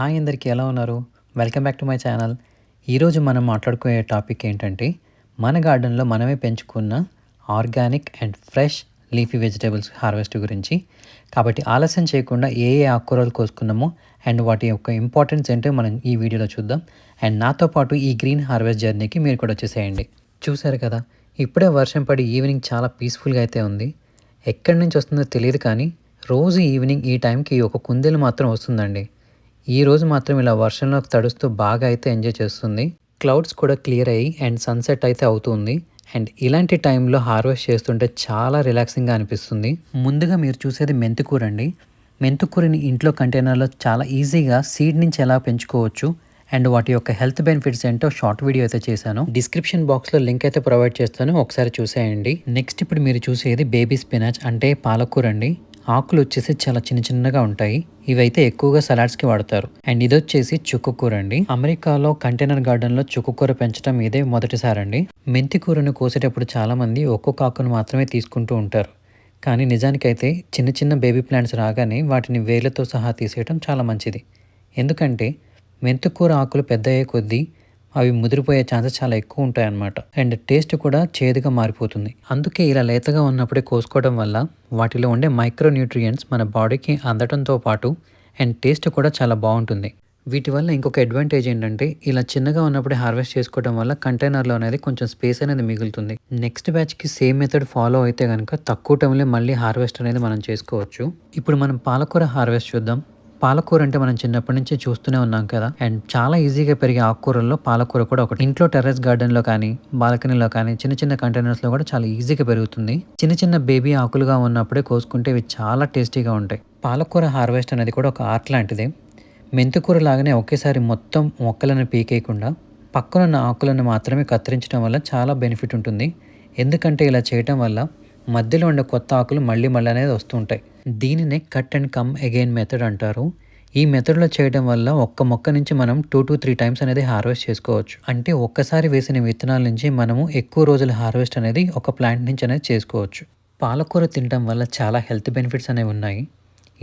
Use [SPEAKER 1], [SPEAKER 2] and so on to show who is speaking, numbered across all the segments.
[SPEAKER 1] Hi అందరికీ ఎలా ఉన్నారు? Welcome back to my channel. ఈరోజు మనం మాట్లాడుకునే టాపిక్ ఏంటంటే మన గార్డెన్లో మనమే పెంచుకున్న organic and fresh leafy vegetables harvest గురించి. కాబట్టి ఆలస్యం చేయకుండా ఏ ఏ ఆకుకూరలు కోసుకున్నామో అండ్ వాటి యొక్క ఇంపార్టెన్స్ ఏంటో మనం ఈ వీడియోలో చూద్దాం. అండ్ నాతో పాటు ఈ గ్రీన్ హార్వెస్ట్ జర్నీకి మీరు కూడా వచ్చేసేయండి. చూసారు కదా ఇప్పుడే వర్షం పడి ఈవినింగ్ చాలా పీస్ఫుల్గా అయితే ఉంది. ఎక్కడి నుంచి వస్తుందో తెలియదు కానీ రోజు ఈవినింగ్ ఈ టైంకి ఒక కుందేలు మాత్రం వస్తుందండి. ఈ రోజు మాత్రం ఇలా వర్షంలో తడుస్తూ బాగా అయితే ఎంజాయ్ చేస్తుంది. క్లౌడ్స్ కూడా క్లియర్ అయ్యి అండ్ సన్సెట్ అయితే అవుతుంది. అండ్ ఇలాంటి టైంలో హార్వెస్ట్ చేస్తుంటే చాలా రిలాక్సింగ్గా అనిపిస్తుంది. ముందుగా మీరు చూసేది మెంతికూర అండి. మెంతికూరని ఇంట్లో కంటైనర్లో చాలా ఈజీగా సీడ్ నుంచి ఎలా పెంచుకోవచ్చు అండ్ వాటి యొక్క హెల్త్ బెనిఫిట్స్ ఏంటో షార్ట్ వీడియో అయితే చేశాను. డిస్క్రిప్షన్ బాక్స్లో లింక్ అయితే ప్రొవైడ్ చేస్తాను. ఒకసారి చూసేయండి. నెక్స్ట్ ఇప్పుడు మీరు చూసేది బేబీ స్పినాచ్ అంటే పాలకూర అండి. ఆకులు వచ్చేసి చాలా చిన్న చిన్నగా ఉంటాయి. ఇవైతే ఎక్కువగా సలాడ్స్కి వాడతారు. అండ్ ఇది వచ్చేసి చుక్కకూర అండి. అమెరికాలో కంటైనర్ గార్డెన్లో చుక్కకూర పెంచడం ఇదే మొదటిసారండి. మెంతి కూరను కోసేటప్పుడు చాలా మంది ఒక్కొక్క ఆకును మాత్రమే తీసుకుంటూ ఉంటారు. కానీ నిజానికైతే చిన్న చిన్న బేబీ ప్లాంట్స్ రాగానే వాటిని వేలతో సహా తీసేయడం చాలా మంచిది. ఎందుకంటే మెంతుకూర ఆకులు పెద్ద అయ్యే కొద్దీ అవి ముదిరిపోయే ఛాన్సెస్ చాలా ఎక్కువ ఉంటాయన్నమాట. అండ్ టేస్ట్ కూడా చేదుగా మారిపోతుంది. అందుకే ఇలా లేతగా ఉన్నప్పుడే కోసుకోవడం వల్ల వాటిలో ఉండే మైక్రో న్యూట్రియంట్స్ మన బాడీకి అందడంతో పాటు అండ్ టేస్ట్ కూడా చాలా బాగుంటుంది. వీటి వల్ల ఇంకొక అడ్వాంటేజ్ ఏంటంటే ఇలా చిన్నగా ఉన్నప్పుడే హార్వెస్ట్ చేసుకోవడం వల్ల కంటైనర్లో అనేది కొంచెం స్పేస్ అనేది మిగులుతుంది. నెక్స్ట్ బ్యాచ్కి సేమ్ మెథడ్ ఫాలో అయితే కనుక తక్కువ టైంలో మళ్ళీ హార్వెస్ట్ అనేది మనం చేసుకోవచ్చు. ఇప్పుడు మనం పాలకూర హార్వెస్ట్ చూద్దాం. పాలకూర అంటే మనం చిన్నప్పటి నుంచి చూస్తూనే ఉన్నాం కదా. అండ్ చాలా ఈజీగా పెరిగే ఆకుకూరల్లో పాలకూర కూడా ఒకటి. ఇంట్లో టెర్రస్ గార్డెన్లో కానీ బాల్కనీలో కానీ చిన్న చిన్న కంటైనర్స్లో కూడా చాలా ఈజీగా పెరుగుతుంది. చిన్న చిన్న బేబీ ఆకులుగా ఉన్నప్పుడే కోసుకుంటే ఇవి చాలా టేస్టీగా ఉంటాయి. పాలకూర హార్వెస్ట్ అనేది కూడా ఒక ఆర్ట్ లాంటిది. మెంతికూర లాగానే ఒకేసారి మొత్తం మొక్కలను పీకేయకుండా పక్కనున్న ఆకులను మాత్రమే కత్తిరించడం వల్ల చాలా బెనిఫిట్ ఉంటుంది. ఎందుకంటే ఇలా చేయటం వల్ల మధ్యలో ఉండే కొత్త ఆకులు మళ్ళీ మళ్ళీ అనేది వస్తుంటాయి దీనినే cut and come again method అంటారు. ఈ మెథడ్లో చేయడం వల్ల ఒక్క మొక్క నుంచి మనం టూ టు త్రీ టైమ్స్ అనేది హార్వెస్ట్ చేసుకోవచ్చు. అంటే ఒక్కసారి వేసిన విత్తనాల నుంచి మనము ఎక్కువ రోజుల హార్వెస్ట్ అనేది ఒక ప్లాంట్ నుంచి అనేది చేసుకోవచ్చు. పాలకూర తినడం వల్ల చాలా హెల్త్ బెనిఫిట్స్ అనేవి ఉన్నాయి.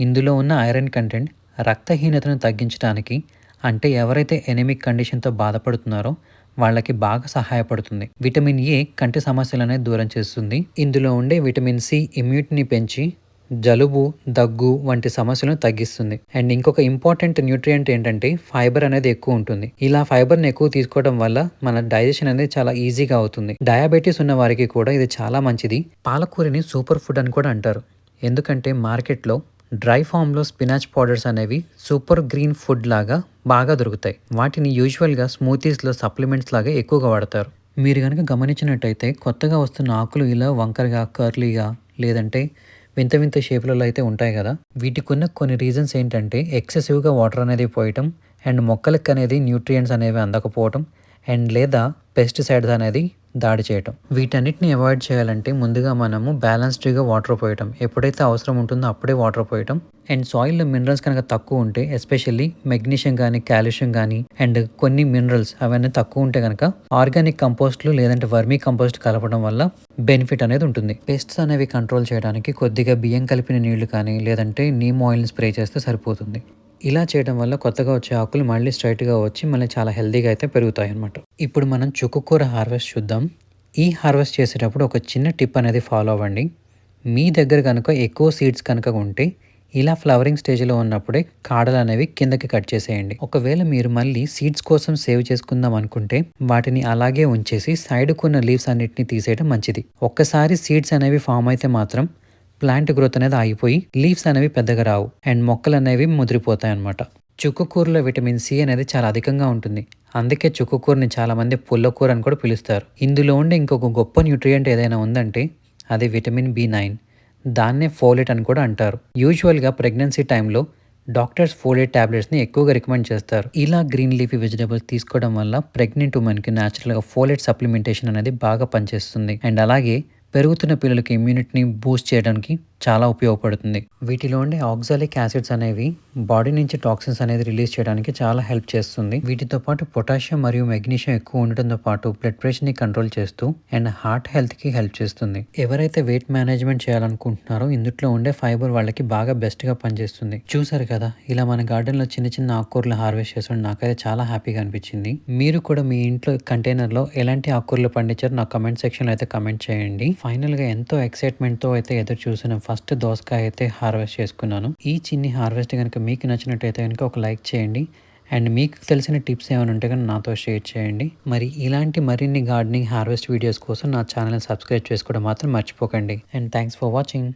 [SPEAKER 1] ఇందులో ఉన్న ఐరన్ కంటెంట్ రక్తహీనతను తగ్గించడానికి అంటే ఎవరైతే ఎనిమిక్ కండిషన్తో బాధపడుతున్నారో వాళ్ళకి బాగా సహాయపడుతుంది. విటమిన్ ఏ కంటి సమస్యలనే దూరం చేస్తుంది. ఇందులో ఉండే విటమిన్ సి ఇమ్యూనిటీని పెంచి జలుబు దగ్గు వంటి సమస్యలను తగ్గిస్తుంది. అండ్ ఇంకొక ఇంపార్టెంట్ న్యూట్రియంట్ ఏంటంటే ఫైబర్ అనేది ఎక్కువ ఉంటుంది. ఇలా ఫైబర్ని ఎక్కువ తీసుకోవడం వల్ల మన డైజెషన్ అనేది చాలా ఈజీగా అవుతుంది. డయాబెటీస్ ఉన్న వారికి కూడా ఇది చాలా మంచిది. పాలకూరని సూపర్ ఫుడ్ అని కూడా అంటారు. ఎందుకంటే మార్కెట్లో డ్రై ఫామ్లో స్పినాచ్ పౌడర్స్ అనేవి సూపర్ గ్రీన్ ఫుడ్ లాగా బాగా దొరుకుతాయి. వాటిని యూజువల్గా స్మూతీస్లో సప్లిమెంట్స్ లాగా ఎక్కువగా వాడతారు. మీరు కనుక గమనించినట్టయితే కొత్తగా వస్తున్న ఆకులు ఇలా వంకరగా కర్లీగా లేదంటే వింత వింత షేప్లలో అయితే ఉంటాయి కదా. వీటికి ఉన్న కొన్ని రీజన్స్ ఏంటంటే ఎక్సెసివ్గా వాటర్ అనేది పోయటం అండ్ మొక్కలకి అనేది న్యూట్రియంట్స్ అనేవి అందకపోవటం అండ్ లేదా పెస్టిసైడ్స్ అనేది దాడి చేయటం. వీటన్నిటిని అవాయిడ్ చేయాలంటే ముందుగా మనము బ్యాలెన్స్డ్గా వాటర్ పోయటం. ఎప్పుడైతే అవసరం ఉంటుందో అప్పుడే వాటర్ పోయటం. అండ్ సాయిల్లో మినరల్స్ కనుక తక్కువ ఉంటే ఎస్పెషల్లీ మెగ్నీషియం కానీ కాల్షియం కానీ అండ్ కొన్ని మినరల్స్ అవన్నీ తక్కువ ఉంటే కనుక ఆర్గానిక్ కంపోస్ట్లు లేదంటే వర్మీ కంపోస్ట్ కలపడం వల్ల బెనిఫిట్ అనేది ఉంటుంది. పెస్ట్స్ అనేవి కంట్రోల్ చేయడానికి కొద్దిగా బియ్యం కలిపిన నీళ్ళు కానీ లేదంటే నీమ్ ఆయిల్ని స్ప్రే చేస్తే సరిపోతుంది. ఇలా చేయడం వల్ల కొత్తగా వచ్చే ఆకులు మళ్ళీ స్ట్రైట్గా వచ్చి మళ్ళీ చాలా హెల్తీగా అయితే పెరుగుతాయి అన్నమాట. ఇప్పుడు మనం చుక్కకూర హార్వెస్ట్ చూద్దాం. ఈ హార్వెస్ట్ చేసేటప్పుడు ఒక చిన్న టిప్ అనేది ఫాలో అవ్వండి. మీ దగ్గర కనుక ఎక్కువ సీడ్స్ కనుక ఉంటే ఇలా ఫ్లవరింగ్ స్టేజ్లో ఉన్నప్పుడే కాడలు అనేవి కిందకి కట్ చేసేయండి. ఒకవేళ మీరు మళ్ళీ సీడ్స్ కోసం సేవ్ చేసుకుందాం అనుకుంటే వాటిని అలాగే ఉంచేసి సైడ్కున్న లీవ్స్ అన్నిటిని తీసేయడం మంచిది. ఒక్కసారి సీడ్స్ అనేవి ఫామ్ అయితే మాత్రం ప్లాంట్ గ్రోత్ అనేది ఆగిపోయి లీవ్స్ అనేవి పెద్దగా రావు అండ్ మొక్కలు అనేవి ముదిరిపోతాయి అన్నమాట. చుక్కకూరలో విటమిన్ సి అనేది చాలా అధికంగా ఉంటుంది. అందుకే చుక్కకూరని చాలామంది పుల్లకూర అని కూడా పిలుస్తారు. ఇందులో ఉండే ఇంకొక గొప్ప న్యూట్రియంట్ ఏదైనా ఉందంటే అది విటమిన్ బి నైన్ దాన్నే ఫోలేట్ అని కూడా అంటారు. యూజువల్గా ప్రెగ్నెన్సీ టైంలో డాక్టర్స్ ఫోలేట్ ట్యాబ్లెట్స్ని ఎక్కువగా రికమెండ్ చేస్తారు. ఇలా గ్రీన్ లీఫీ వెజిటేబుల్స్ తీసుకోవడం వల్ల ప్రెగ్నెంట్ ఉమెన్కి న్యాచురల్గా ఫోలేట్ సప్లిమెంటేషన్ అనేది బాగా పనిచేస్తుంది. అండ్ అలాగే పెరుగుతున్న పిల్లలకి ఇమ్యూనిటీని బూస్ట్ చేయడానికి చాలా ఉపయోగపడుతుంది. వీటిలో ఉండే ఆక్సాలిక్ యాసిడ్స్ అనేవి బాడీ నుంచి టాక్సిన్స్ అనేది రిలీజ్ చేయడానికి చాలా హెల్ప్ చేస్తుంది. వీటితో పాటు పొటాషియం మరియు మెగ్నీషియం ఎక్కువ ఉండటంతో పాటు బ్లడ్ ప్రెషర్ని కంట్రోల్ చేస్తూ అండ్ హార్ట్ హెల్త్కి హెల్ప్ చేస్తుంది. ఎవరైతే వెయిట్ మేనేజ్మెంట్ చేయాలనుకుంటున్నారో ఇందులో ఉండే ఫైబర్ వాళ్ళకి బాగా బెస్ట్గా పనిచేస్తుంది. చూసారు కదా ఇలా మన గార్డెన్లో చిన్న చిన్న ఆకుకూరలు హార్వెస్ట్ చేస్తుంటే నాకైతే చాలా హ్యాపీగా అనిపించింది. మీరు కూడా మీ ఇంట్లో కంటైనర్లో ఎలాంటి ఆకుకూరలు పండించారో నా కమెంట్ సెక్షన్లో అయితే కమెంట్ చేయండి. ఫైనల్గా ఎంతో ఎక్సైట్మెంట్తో అయితే ఎదురు చూసిన ఫస్ట్ దోసకాయ అయితే హార్వెస్ట్ చేసుకున్నాను. ఈ చిన్ని హార్వెస్ట్ కనుక మీకు నచ్చినట్టయితే కనుక ఒక లైక్ చేయండి. అండ్ మీకు తెలిసిన టిప్స్ ఏమైనా ఉంటే కనుక నాతో షేర్ చేయండి. మరి ఇలాంటి మరిన్ని గార్డెనింగ్ హార్వెస్ట్ వీడియోస్ కోసం నా ఛానల్ని సబ్స్క్రైబ్ చేసుకోవడం మాత్రం మర్చిపోకండి. And thanks for watching.